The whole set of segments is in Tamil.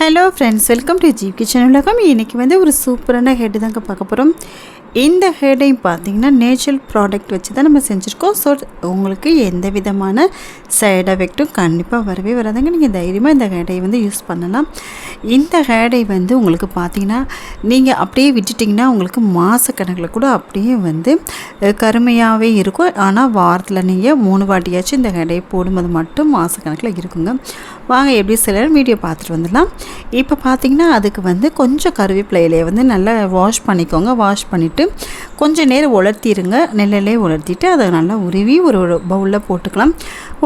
Hello friends welcome to Jeev kitchen உலகம். இன்றைக்கி வந்து ஒரு சூப்பரான ஹெட் தாங்க பார்க்க போகிறோம் இந்த ஹேடையும் பார்த்தீங்கன்னா நேச்சுரல் ப்ராடக்ட் வச்சு தான் நம்ம செஞ்சுருக்கோம். ஸோ உங்களுக்கு எந்த விதமான சைட் எஃபெக்ட்டும் கண்டிப்பாக வரவே வராதுங்க. நீங்கள் தைரியமாக இந்த ஹேடையை வந்து யூஸ் பண்ணலாம். இந்த ஹேடை வந்து உங்களுக்கு பார்த்தீங்கன்னா நீங்கள் அப்படியே விட்டுட்டிங்கன்னா உங்களுக்கு மாதக்கணக்கில் கூட அப்படியே வந்து கருமையாகவே இருக்கும். ஆனால் வாரத்தில் நீங்கள் மூணு வாட்டியாச்சும் இந்த ஹேடையை போடும்போது மட்டும் மாதக்கணக்கில் இருக்குங்க. வாங்க எப்படி சில வீடியோ பார்த்துட்டு வந்துடலாம். இப்போ பார்த்திங்கன்னா அதுக்கு வந்து கொஞ்சம் கருவேப்பிலையிலே வந்து நல்லா வாஷ் பண்ணிக்கோங்க. வாஷ் பண்ணிவிட்டு கொஞ்சம் நேரம் உலர்த்திடுங்க நெல்லிலே உலர்த்திட்டு அதை நல்லா உருவி ஒரு பவுலில் போட்டுக்கலாம்.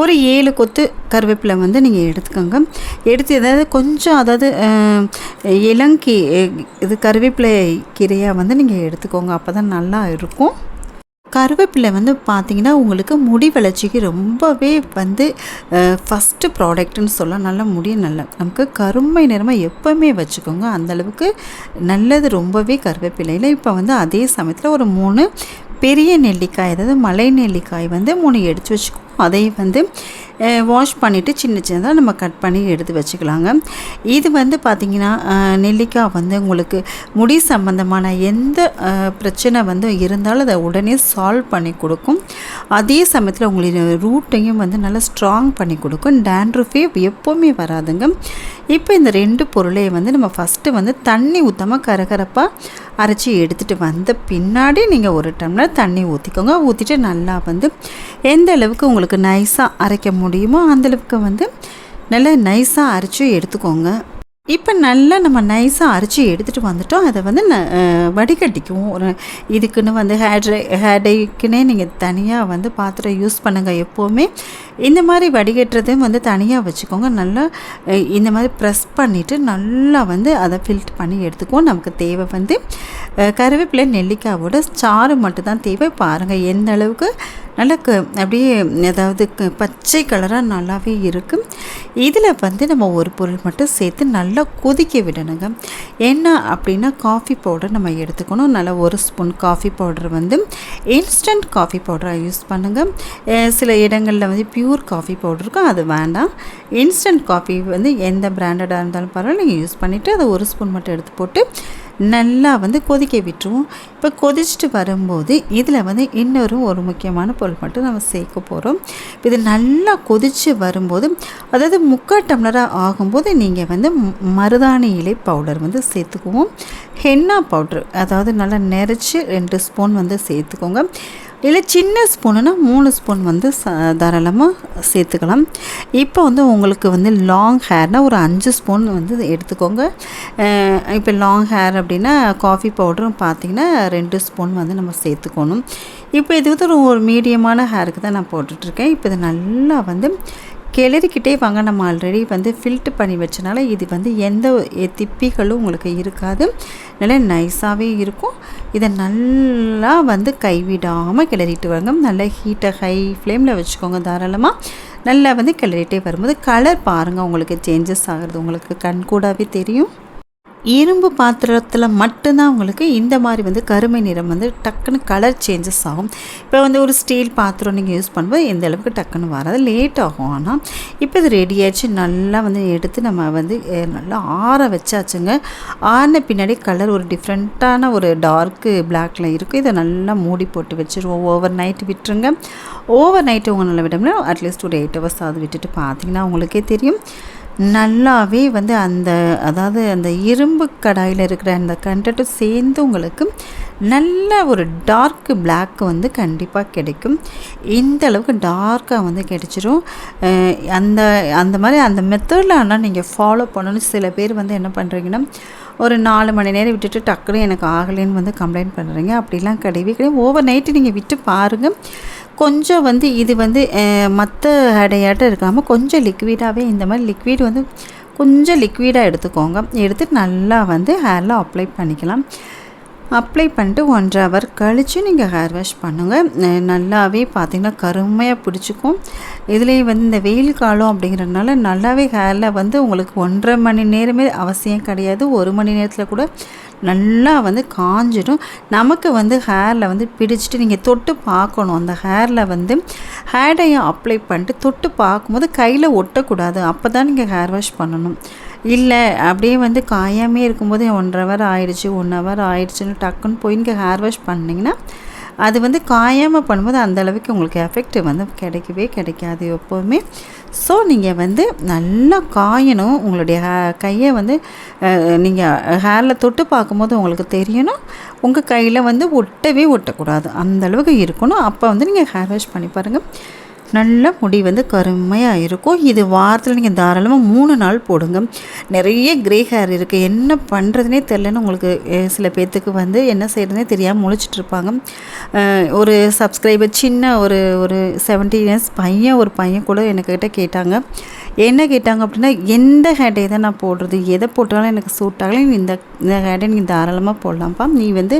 ஒரு ஏழு கொத்து கருவேப்பிலை வந்து நீங்கள் எடுத்துக்கோங்க. எடுத்து ஏதாவது கொஞ்சம் அதாவது இளங்கி இது கருவேப்பிலை கீரையாக வந்து நீங்கள் எடுத்துக்கோங்க. அப்போ தான் நல்லா இருக்கும். கருவேப்பிலை வந்து பார்த்திங்கன்னா உங்களுக்கு முடி வளர்ச்சிக்கு ரொம்பவே வந்து ஃபஸ்ட்டு ப்ராடக்ட்னு சொல்லலாம். நல்ல முடி நல்ல நமக்கு கருமை நிறமாக எப்போவுமே வச்சுக்கோங்க. அந்தளவுக்கு நல்லது ரொம்பவே கருவேப்பிலையில் இப்போ வந்து அதே சமயத்தில் ஒரு மூணு பெரிய நெல்லிக்காய் அதாவது மலை நெல்லிக்காய் வந்து மூணு எடுத்து வச்சுக்கோ அதை வந்து வாஷ் பண்ணிவிட்டு சின்ன சின்னதாக நம்ம கட் பண்ணி எடுத்து வச்சுக்கலாங்க. இது வந்து பார்த்திங்கன்னா நெல்லிக்காய் வந்து உங்களுக்கு முடி சம்பந்தமான எந்த பிரச்சனை வந்து இருந்தாலும் அதை உடனே சால்வ் பண்ணி கொடுக்கும். அதே சமயத்தில் உங்களுடைய ரூட்டையும் வந்து நல்லா ஸ்ட்ராங் பண்ணி கொடுக்கும். டேண்ட்ரூஃபே எப்போவுமே வராதுங்க. இப்போ இந்த ரெண்டு பொருளையும் வந்து நம்ம ஃபஸ்ட்டு வந்து தண்ணி ஊற்றாமல் கரகரப்பாக அரைச்சி எடுத்துகிட்டு வந்த பின்னாடி நீங்கள் ஒரு டம்ளர் தண்ணி ஊற்றிக்கோங்க ஊற்றிட்டு நல்லா வந்து எந்த அளவுக்கு உங்களுக்கு நைஸாக அரைக்க முடியுமோ அந்தளவுக்கு வந்து நல்லா நைஸாக அரைச்சி எடுத்துக்கோங்க. இப்போ நல்லா நம்ம நைஸாக அரைச்சி எடுத்துகிட்டு வந்துட்டோம். அதை வந்து ந- வடிகட்டிக்குவோம். ஒரு இதுக்குன்னு வந்து ஹேர் ஹேடைக்குன்னே நீங்கள் தனியாக வந்து பாத்திரம் யூஸ் பண்ணுங்கள் எப்போவுமே. இந்த மாதிரி வடிகட்டுறதையும் வந்து தனியாக வச்சுக்கோங்க. நல்லா இந்த மாதிரி ப்ரெஸ் பண்ணிவிட்டு நல்லா வந்து அதை ஃபில்ட் பண்ணி எடுத்துக்குவோம். நமக்கு தேவை வந்து கருவேப்பிலை நெல்லிக்காவோட சாறு மட்டும்தான் தேவை. பாருங்கள் எந்த அளவுக்கு நல்லா க அப்படியே அதாவது க- பச்சை கலராக நல்லாவே இருக்குது இதில் வந்து நம்ம ஒரு பொருள் மட்டும் சேர்த்து நல்லா கொதிக்க விடணுங்க. என்ன அப்படின்னா காஃபி பவுடர் நம்ம எடுத்துக்கணும். நல்லா ஒரு ஸ்பூன் காஃபி பவுடர் வந்து இன்ஸ்டன்ட் காஃபி பவுடராக யூஸ் பண்ணுங்கள் சில இடங்களில் வந்து பியூர் காஃபி பவுடர் இருக்கும். அது வேண்டாம். இன்ஸ்டன்ட் காஃபி வந்து எந்த பிராண்டடாக இருந்தாலும் பரவாயில்ல. நீங்கள் யூஸ் பண்ணிவிட்டு அதை ஒரு ஸ்பூன் மட்டும் எடுத்து போட்டு நல்லா வந்து கொதிக்க விட்டுருவோம். இப்போ கொதிச்சுட்டு வரும்போது இதில் வந்து இன்னொரு ஒரு முக்கியமான பொருள் மட்டும் நம்ம சேர்க்க போகிறோம் இது நல்லா கொதித்து வரும்போது அதாவது முக்கால் டம்ளராக ஆகும்போது நீங்கள் வந்து மருதாணி இலை பவுடர் வந்து சேர்த்துக்குவோம். ஹென்னா பவுட்ரு அதாவது நல்லா நெரிச்சு ரெண்டு ஸ்பூன் வந்து சேர்த்துக்கோங்க. இல்லை சின்ன ஸ்பூனுனா மூணு ஸ்பூன் வந்து ச தாராளமாக சேர்த்துக்கலாம். இப்போ வந்து உங்களுக்கு வந்து லாங் ஹேர்னால் ஒரு அஞ்சு ஸ்பூன் வந்து எடுத்துக்கோங்க. இப்போ லாங் ஹேர் அப்படின்னா காஃபி பவுடரும் பார்த்தீங்கன்னா ரெண்டு ஸ்பூன் வந்து நம்ம சேர்த்துக்கணும். இப்போ இது வந்து ஒரு ஒரு மீடியமான ஹேருக்கு தான் நான் போட்டுட்ருக்கேன். இப்போ இது நல்லா வந்து கிளறிக்கிட்டே வாங்க. நம்ம ஆல்ரெடி வந்து ஃபில்ட்ரு பண்ணி வச்சனால இது வந்து எந்த திப்பிகளும் உங்களுக்கு இருக்காது. நல்லா நைஸாகவே இருக்கும். இதை நல்லா வந்து கைவிடாமல் கிளறிட்டு வாங்க. நல்லா ஹீட்டை ஹை ஃப்ளேமில் வச்சுக்கோங்க தாராளமாக நல்லா வந்து கிளறிட்டே வரும்போது கலர் பாருங்கள் உங்களுக்கு சேஞ்சஸ் ஆகிறது உங்களுக்கு கண் கூடாவே தெரியும். இரும்பு பாத்திரத்தில் மட்டும்தான் உங்களுக்கு இந்த மாதிரி வந்து கருமை நிறம் வந்து டக்குன்னு கலர் சேஞ்சஸ் ஆகும். இப்போ வந்து ஒரு ஸ்டீல் பாத்திரம் நீங்கள் யூஸ் பண்ணும்போது எந்த அளவுக்கு டக்குன்னு வராது. லேட் ஆகும். ஆனால் இப்போ இது ரெடியாச்சு நல்லா வந்து எடுத்து நம்ம வந்து நல்லா ஆற வச்சாச்சுங்க. ஆறின பின்னாடி கலர் ஒரு டிஃப்ரெண்ட்டான ஒரு டார்க்கு பிளாக்ல இருக்கும் இதை நல்லா மூடி போட்டு வச்சுருவோம். ஓவர் நைட் விட்டுருங்க. ஓவர் நைட்டு உங்கள் நல்லா விடோம்னா அட்லீஸ்ட் ஒரு எயிட் ஹவர்ஸ் அது விட்டுட்டு. பார்த்தீங்கன்னா உங்களுக்கே தெரியும். நல்லாவே வந்து அந்த அதாவது அந்த இரும்பு கடாயில் இருக்கிற அந்த கண்டட்டும் சேர்ந்து உங்களுக்கு நல்ல ஒரு டார்க் பிளாக் வந்து கண்டிப்பாக கிடைக்கும். இந்த அளவுக்கு டார்க்காக வந்து கிடைச்சிரும். அந்த அந்த மாதிரி அந்த மெத்தடில் ஆனால் நீங்கள் ஃபாலோ பண்ணணும் சில பேர் வந்து என்ன பண்ணுறீங்கன்னா ஒரு நாலு மணி நேரம் விட்டுட்டு டக்குனு எனக்கு ஆகலைன்னு வந்து கம்ப்ளைண்ட் பண்ணுறீங்க அப்படிலாம் கிடையவே கிடையாது. ஓவர் நைட்டு நீங்கள் விட்டு பாருங்கள் கொஞ்சம் வந்து இது வந்து மற்ற அடையாட்டம் இருக்காமல் கொஞ்சம் லிக்விடாகவே இந்த மாதிரி லிக்விட் வந்து கொஞ்சம் லிக்விடாக எடுத்துக்கோங்க. எடுத்து நல்லா வந்து ஹேரில் அப்ளை பண்ணிக்கலாம். அப்ளை பண்ணிட்டு ஒன்றரை ஹவர் கழித்து நீங்கள் ஹேர் வாஷ் பண்ணுங்கள் நல்லாவே பார்த்திங்கன்னா கருமையாக பிடிச்சிக்கும். இதுலேயே வந்து இந்த வெயில் காலம் அப்படிங்கிறதுனால நல்லாவே ஹேரில் வந்து உங்களுக்கு ஒன்றரை மணி நேரமே அவசியம் கிடையாது. ஒரு மணி நேரத்தில் கூட நல்லா வந்து காஞ்சிடும். நமக்கு வந்து ஹேரில் வந்து பிடிச்சிட்டு நீங்கள் தொட்டு பார்க்கணும். அந்த ஹேரில் வந்து ஹேர் டையை அப்ளை பண்ணிட்டு தொட்டு பார்க்கும்போது கையில் ஒட்டக்கூடாது. அப்போ தான் நீங்கள் ஹேர் வாஷ் பண்ணணும். இல்லை அப்படியே வந்து காயாமே இருக்கும்போது ஒன்றரை ஹவர் ஆயிடுச்சு ஒன் ஹவர் ஆயிடுச்சுன்னு டக்குன்னு போய் நீங்கள் ஹேர் வாஷ் பண்ணிங்கன்னா அது வந்து காயாமல் பண்ணும்போது அந்த அளவுக்கு உங்களுக்கு எஃபெக்ட் வந்து கிடைக்கவே கிடைக்காது எப்போவுமே ஸோ நீங்கள் வந்து நல்லா காயணும். உங்களுடைய ஹே கையை வந்து நீங்கள் ஹேரில் தொட்டு பார்க்கும்போது உங்களுக்கு தெரியணும். உங்கள் கையில் வந்து ஒட்டவே ஒட்டக்கூடாது. அந்தளவுக்கு இருக்கணும். அப்போ வந்து நீங்கள் ஹேர் வாஷ் பண்ணி பாருங்கள் நல்ல முடி வந்து கருமையாக இருக்கும். இது வாரத்தில் நீங்கள் தாராளமாக மூணு நாள் போடுங்க. நிறைய கிரே ஹேர் இருக்குது என்ன பண்ணுறதுனே தெரிலன்னு உங்களுக்கு சில பேர்த்துக்கு வந்து என்ன செய்கிறதுனே தெரியாமல் முழிச்சிட்டு இருப்பாங்க. ஒரு சப்ஸ்கிரைபர் சின்ன ஒரு ஒரு செவன்டீன் இயர்ஸ் பையன் ஒரு பையன் கூட என்கிட்ட கேட்டாங்க. என்ன கேட்டாங்க அப்படின்னா எந்த ஹேட்டை தான் நான் போடுறது? எதை போட்டாலும் எனக்கு சூட் ஆகலை. நீ இந்த இந்த ஹேட்டை நீங்கள் தாராளமாக போடலாம்ப்பா. நீ வந்து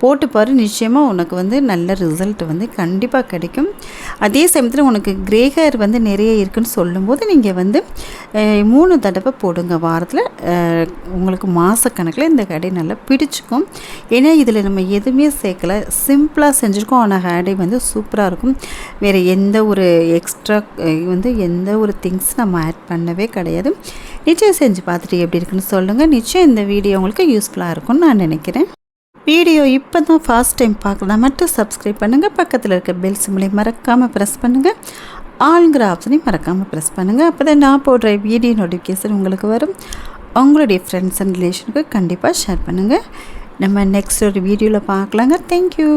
போட்டு பாரு. நிச்சயமாக உனக்கு வந்து நல்ல ரிசல்ட் வந்து கண்டிப்பாக கிடைக்கும். அதே சமயத்தில் உனக்கு கிரே ஹேர் வந்து நிறைய இருக்குன்னு சொல்லும்போது நீங்கள் வந்து மூணு தடவை போடுங்க வாரத்தில். உங்களுக்கு மாதக்கணக்கில் இந்த ஹேடை நல்லா பிடிச்சிக்கும். ஏன்னா இதில் நம்ம எதுவுமே சேர்க்கல. சிம்பிளாக செஞ்சுருக்கோம். ஆனால் ஹேடை வந்து சூப்பராக இருக்கும். வேறு எந்த ஒரு எக்ஸ்ட்ரா வந்து எந்த ஒரு திங்ஸ் நம்ம ஆட் பண்ணவே கிடையாது. நிச்சயம் செஞ்சு பார்த்துட்டு எப்படி இருக்குன்னு சொல்லுங்கள் நிச்சயம் இந்த வீடியோ உங்களுக்கு யூஸ்ஃபுல்லாக இருக்கும்னு நான் நினைக்கிறேன். வீடியோ இப்போ தான் ஃபர்ஸ்ட் டைம் பார்க்கலாம். மட்டும் சப்ஸ்கிரைப் பண்ணுங்கள் பக்கத்தில் இருக்க பெல் சிம்லையும் மறக்காமல் ப்ரெஸ் பண்ணுங்கள் ஆளுங்கிற ஆப்ஷனையும் மறக்காமல் ப்ரெஸ் பண்ணுங்கள் அப்போ தான் நான் போடுற வீடியோ நோட்டிஃபிகேஷன் உங்களுக்கு வரும். உங்களுடைய ஃப்ரெண்ட்ஸ் அண்ட் ரிலேஷனுக்கு கண்டிப்பாக ஷேர் பண்ணுங்கள் நம்ம நெக்ஸ்ட் ஒரு வீடியோவில் பார்க்கலாங்க. தேங்க்யூ